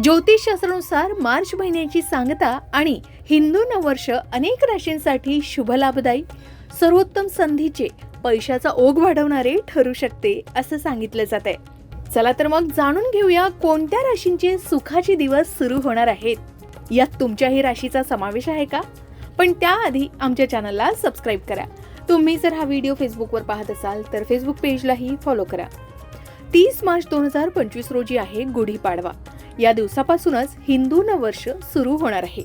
ज्योतिषशास्त्रानुसार मार्च महिन्याची सांगता आणि हिंदू नववर्ष अनेक राशींसाठी शुभ लाभदायी सर्वोत्तम संधीचे पैशाचा ओघ वाढवणारे ठरू शकते असं सांगितलं जात आहे चला तर मग जाणून घेऊया कोणत्या राशींचे सुखाचे दिवस सुरू होणार आहेत. यात तुमच्याही राशीचा समावेश आहे का? पण त्याआधी आमच्या चॅनलला सबस्क्राईब करा. तुम्ही जर हा व्हिडिओ फेसबुकवर पाहत असाल तर फेसबुक पेजलाही फॉलो करा. तीस मार्च दोन हजार पंचवीस रोजी आहे गुढीपाडवा या दिवसापासूनच हिंदू नववर्ष सुरू होणार आहे.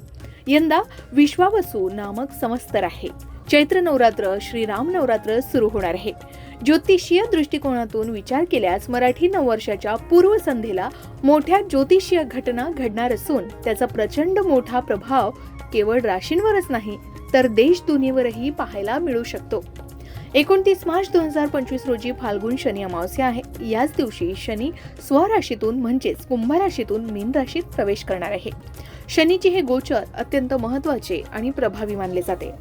यंदा विश्वावसू नामक संवत्सर आहे. चैत्र नवरात्र श्रीराम नवरात्र सुरू होणार आहे. ज्योतिषीय दृष्टिकोनातून विचार केल्यास मराठी नववर्षाच्या पूर्वसंध्येला मोठ्या ज्योतिषीय घटना घडणार असून त्याचा प्रचंड मोठा प्रभाव केवळ राशींवरच नाही तर देश दुनियेवरही पाहायला मिळू शकतो. एकोणतीस मार्च दोन हजार पंचवीस रोजी फाल्गुन शनी अमावस्या आहे. याच दिवशी शनी स्वराशीतून म्हणजेच कुंभ राशीतून मीन राशीत प्रवेश करणार आहे. शनीचे हे गोचर अत्यंत महत्त्वाचे आणि प्रभावी मानले जाते.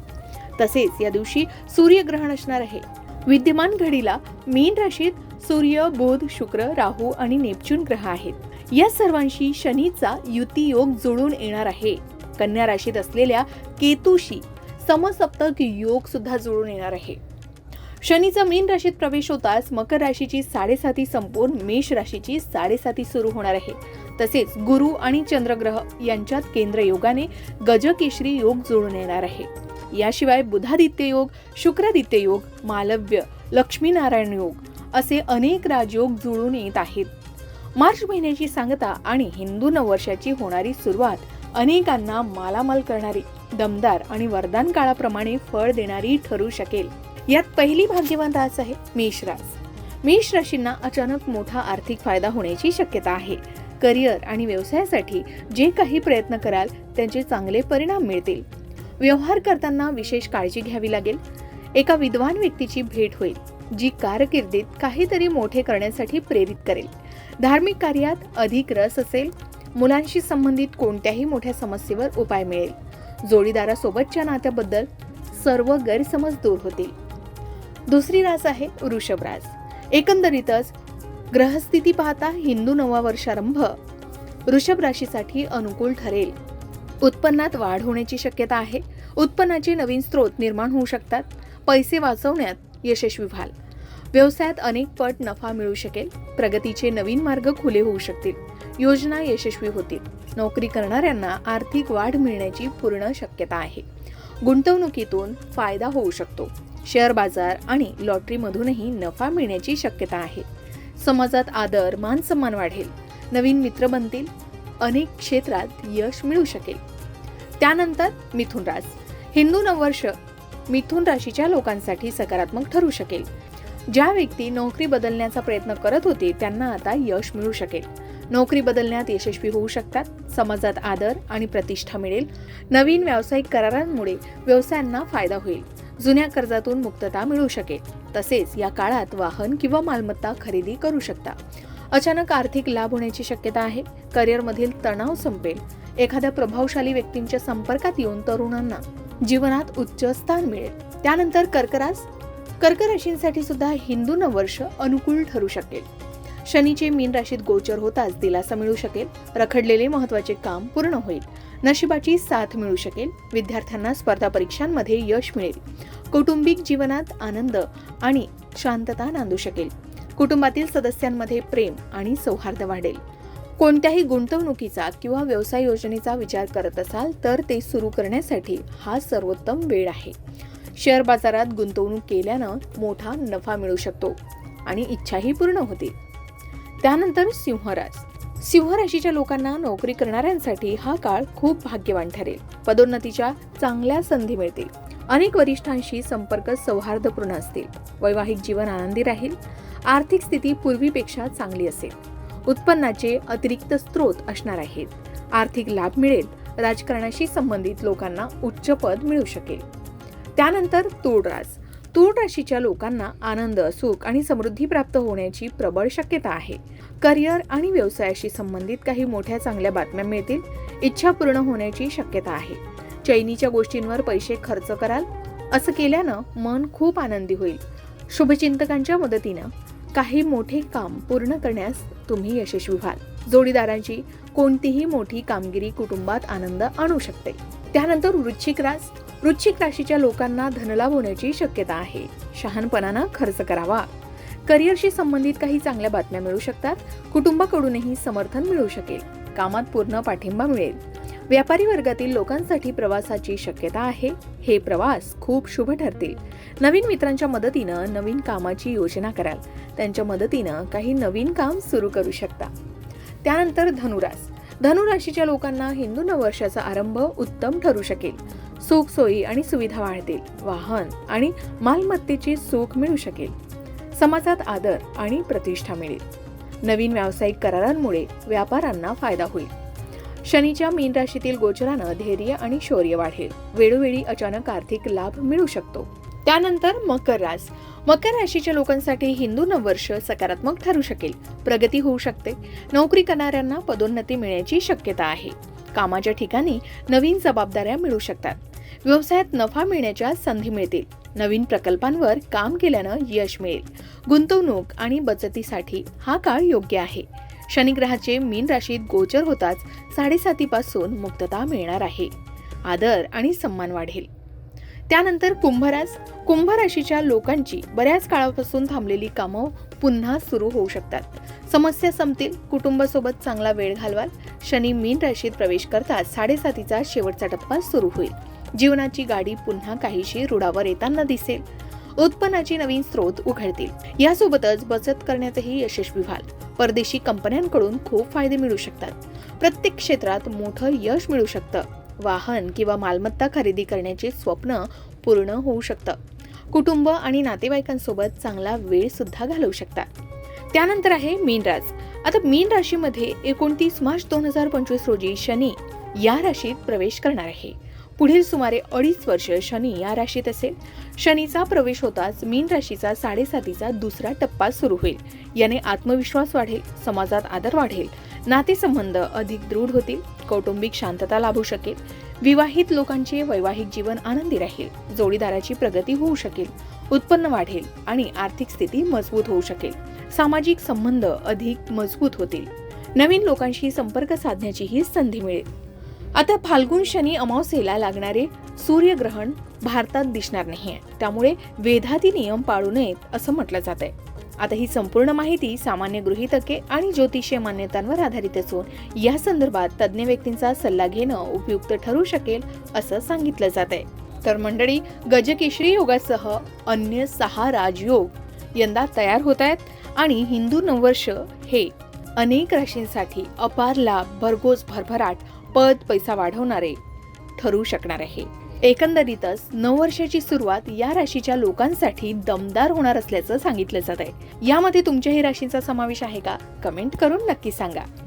तसेच या दिवशी सूर्यग्रहण असणार आहे. विद्यमान घडीला मीन राशीत सूर्य बुध शुक्र राहू आणि नेपच्यून ग्रह आहेत. या सर्वांशी शनीचा युती योग जुळून येणार आहे. कन्या राशीत असलेल्या केतूशी समसप्तक योग सुद्धा जुळून येणार आहे. शनीचा मीन राशीत प्रवेश होताच मकर राशीची साडेसाती संपून मेष राशीची साडेसाती सुरू होणार आहे. तसेच गुरु आणि चंद्रग्रह यांच्यात केंद्र योगाने गजकेशरी योग जुळून येणार आहे. याशिवाय बुधादित्य योग शुक्रादित्य योग मालव्य लक्ष्मीनारायण योग असे अनेक राजयोग जुळून येत आहेत. मार्च महिन्याची सांगता आणि हिंदू नववर्षाची होणारी सुरुवात अनेकांना मालामाल करणारी दमदार आणि वरदान काळाप्रमाणे फळ देणारी ठरू शकेल. यात पहिली भाग्यवान रास आहे मेष रास मेष राशींना अचानक मोठा आर्थिक फायदा होण्याची शक्यता आहे. करिअर आणि व्यवसायासाठी जे काही प्रयत्न कराल त्यांचे चांगले परिणाम मिळतील. व्यवहार करताना विशेष काळजी घ्यावी लागेल. एका विद्वान व्यक्तीची भेट होईल जी कारकिर्दीत काहीतरी मोठे करण्यासाठी प्रेरित करेल. धार्मिक कार्यात अधिक रस असेल. मुलांशी संबंधित कोणत्याही मोठ्या समस्येवर उपाय मिळेल. जोडीदारासोबतच्या नात्याबद्दल सर्व गैरसमज दूर होतील. दुसरी रास आहे वृषभ रास. एकंदरीतच ग्रहस्थिती पाहता हिंदू नवा वर्षारंभ वृषभ राशीसाठी अनुकूल ठरेल. उत्पन्नात वाढ होण्याची शक्यता आहे. उत्पन्नाचे नवीन स्रोत निर्माण होऊ शकतात. पैसे वाचवण्यात यशस्वी व्हाल. व्यवसायात अनेक पट नफा मिळू शकेल. प्रगतीचे नवीन मार्ग खुले होऊ शकतील. योजना यशस्वी होतील. नोकरी करणाऱ्यांना आर्थिक वाढ मिळण्याची पूर्ण शक्यता आहे. गुंतवणुकीतून फायदा होऊ शकतो. शेअर बाजार आणि लॉटरीमधूनही नफा मिळण्याची शक्यता आहे. समाजात आदर मानसन्मान वाढेल. नवीन मित्र बनतील. अनेक क्षेत्रात यश मिळू शकेल. त्यानंतर मिथुन रास हिंदू नववर्ष मिथुन राशीच्या लोकांसाठी सकारात्मक ठरू शकेल. ज्या व्यक्ती नोकरी बदलण्याचा प्रयत्न करत होते त्यांना आता यश मिळू शकेल. नोकरी बदलण्यात यशस्वी होऊ शकतात. समाजात आदर आणि प्रतिष्ठा मिळेल. नवीन व्यावसायिक करारांमुळे व्यवसायांना फायदा होईल. जुन्या कर्जातून मुक्तता मिळू शकेल. तसेच या काळात वाहन किंवा मालमत्ता खरेदी करू शकता. अचानक आर्थिक लाभ होण्याची शक्यता आहे. करिअरमधील तणाव संपेल. एखाद्या प्रभावशाली व्यक्तींच्या संपर्कात येऊन तरुणांना जीवनात उच्च स्थान मिळेल. त्यानंतर कर्करास कर्क राशींसाठी सुद्धा हिंदू नववर्ष अनुकूल ठरू शकेल. शनीचे मीन राशीत गोचर होताच दिलासा मिळू शकेल. रखडलेले महत्त्वाचे काम पूर्ण होईल. नशिबाची साथ मिळू शकेल. विद्यार्थ्यांना स्पर्धा परीक्षांमध्ये यश मिळेल. कौटुंबिक जीवनात आनंद आणि शांतता नांदू शकेल. कुटुंबातील सदस्यांमध्ये प्रेम आणि सौहार्द वाढेल. कोणत्याही गुंतवणुकीचा किंवा व्यवसाय योजनेचा विचार करत असाल तर ते सुरू करण्यासाठी हा सर्वोत्तम वेळ आहे. शेअर बाजारात गुंतवणूक केल्यानं मोठा नफा मिळू शकतो आणि इच्छाही पूर्ण होतील. त्यानंतर सिंहराज. सिंह राशीच्या लोकांना नोकरी करणाऱ्यांसाठी हा काळ खूप भाग्यवान ठरेल. पदोन्नतीच्या चांगल्या संधी मिळतील. अनेक वरिष्ठांशी संपर्क सौहार्दपूर्ण असतील. वैवाहिक जीवन आनंदी राहील. आर्थिक स्थिती पूर्वीपेक्षा चांगली असेल. उत्पन्नाचे अतिरिक्त स्रोत असणार आहेत. आर्थिक लाभ मिळेल. राजकारणाशी संबंधित लोकांना उच्च पद मिळू शकेल. त्यानंतर तूळ रास तूळ राशीच्या लोकांना आनंद सुख आणि समृद्धी प्राप्त होण्याची प्रबळ शक्यता आहे. करिअर आणि व्यवसायाशी संबंधित काही मोठ्या चांगल्या बातम्या मिळतील इच्छा पूर्ण होण्याची शक्यता आहे. चैनीच्या गोष्टींवर पैसे खर्च कराल असं केल्यानं मन खूप आनंदी होईल. शुभचिंतकांच्या मदतीनं काही मोठे काम पूर्ण करण्यास तुम्ही यशस्वी व्हाल. जोडीदारांची कोणतीही मोठी कामगिरी कुटुंबात आनंद आणू शकते. त्यानंतर वृश्चिक रास वृश्चिक राशीच्या लोकांना धनलाभ होण्याची शक्यता आहे. शहाणपणानं खर्च करावा. करिअरशी संबंधित काही चांगल्या बातम्या मिळू शकतात. कुटुंबाकडूनही समर्थन मिळू शकेल. कामात पूर्ण पाठिंबा मिळेल. व्यापारी वर्गातील लोकांसाठी प्रवासाची शक्यता आहे. हे प्रवास खूप शुभ ठरतील. नवीन मित्रांच्या मदतीनं नवीन कामाची योजना कराल. त्यांच्या मदतीनं काही नवीन काम सुरू करू शकता. त्यानंतर धनुरास. धनुराशीच्या लोकांना हिंदू नववर्षाचा आरंभ उत्तम ठरू शकेल. सुखसोयी आणि सुविधा वाढतील वाहन आणि मालमत्तेची सुख मिळू शकेल. समाजात आदर आणि प्रतिष्ठा मिळेल. नवीन व्यावसायिक करारांमुळे व्यापाऱ्यांना फायदा होईल. शनीच्या मीन राशीतील गोचरानं धैर्य आणि शौर्य वाढेल. वेळोवेळी अचानक आर्थिक लाभ मिळू शकतो. त्यानंतर मकर रास. मकर राशीच्या लोकांसाठी हिंदू नववर्ष सकारात्मक ठरू शकेल. प्रगती होऊ शकते. नोकरी करणाऱ्यांना पदोन्नती मिळण्याची शक्यता आहे. कामाच्या ठिकाणी नवीन जबाबदाऱ्या मिळू शकतात. व्यवसायात नफा मिळण्याच्या संधी मिळतील. नवीन प्रकल्पांवर काम केल्यानं यश मिळेल. गुंतवणूक आणि बचतीसाठी हा काळ योग्य आहे. शनिग्रहाचे मीन राशीत गोचर होताच साडेसातीपासून मुक्तता मिळणार आहे. आदर आणि सन्मान वाढेल. त्यानंतर कुंभरास कुंभ राशीच्या लोकांची बऱ्याच काळापासून थांबलेली कामं पुन्हा सुरू होऊ शकतात. समस्या संपतील कुटुंबासोबत चांगला वेळ घालवाल शनी मीन राशीत प्रवेश करताच साडेसातीचा शेवटचा टप्पा सुरू होईल. जीवनाची गाडी पुन्हा काहीशी रुळावर येताना दिसेल. उत्पन्नाची नवीन स्रोत उघडतील. यासोबतच बचत करण्यातही यशस्वी व्हाल. परदेशी कंपन्यांकडून खूप फायदे मिळू शकतात. प्रत्येक क्षेत्रात मोठं यश मिळू शकतं. वाहन किंवा मालमत्ता खरेदी करण्याचे स्वप्न पूर्ण होऊ शकतं. कुटुंब आणि नातेवाईकांसोबत चांगला वेळ सुद्धा घालवू शकतात. त्यानंतर आहे मीन रास आता मीन राशीमध्ये एकोणतीस मार्च दोन हजार पंचवीस रोजी शनी या राशीत प्रवेश करणार आहे. पुढील सुमारे अडीच वर्ष शनी या राशीत असेल. शनीचा प्रवेश होताच मीन राशीचा साडेसातीचा दुसरा टप्पा सुरू होईल. याने आत्मविश्वास वाढेल समाजात आदर वाढेल नातेसंबंध अधिक दृढ होतील कौटुंबिक शांतता लाभू शकेल विवाहित लोकांचे वैवाहिक जीवन आनंदी राहील जोडीदाराची प्रगती होऊ शकेल उत्पन्न वाढेल आणि आर्थिक स्थिती मजबूत होऊ शकेल. सामाजिक संबंध अधिक मजबूत होतील. नवीन लोकांशी संपर्क साधण्याचीही संधी मिळेल. आता फाल्गुन शनी अमावस्येला लागणारे सूर्यग्रहण भारतात दिसणार नाही त्यामुळे वेधाती नियम पाळू नयेत असं म्हटलं जात आहे आता ही संपूर्ण माहिती सामान्य गृहितके आणि ज्योतिषीय मान्यतांवर आधारित असून या संदर्भात तज्ज्ञ व्यक्तींचा सल्ला घेणं उपयुक्त ठरू शकेल असं सांगितलं जात आहे तर मंडळी गजकेशरी योगासह अन्य सहा राजयोग यंदा तयार होत आहेत आणि हिंदू नववर्ष हे अनेक राशींसाठी अपार लाभ भरघोस भरभराट पद पैसा वाढवणारे ठरू शकणार आहे. एकंदरीतच नऊ वर्षाची सुरुवात या राशीच्या लोकांसाठी दमदार होणार असल्याचं सांगितलं जात आहे यामध्ये तुमच्याही राशींचा समावेश आहे का? कमेंट करून नक्की सांगा.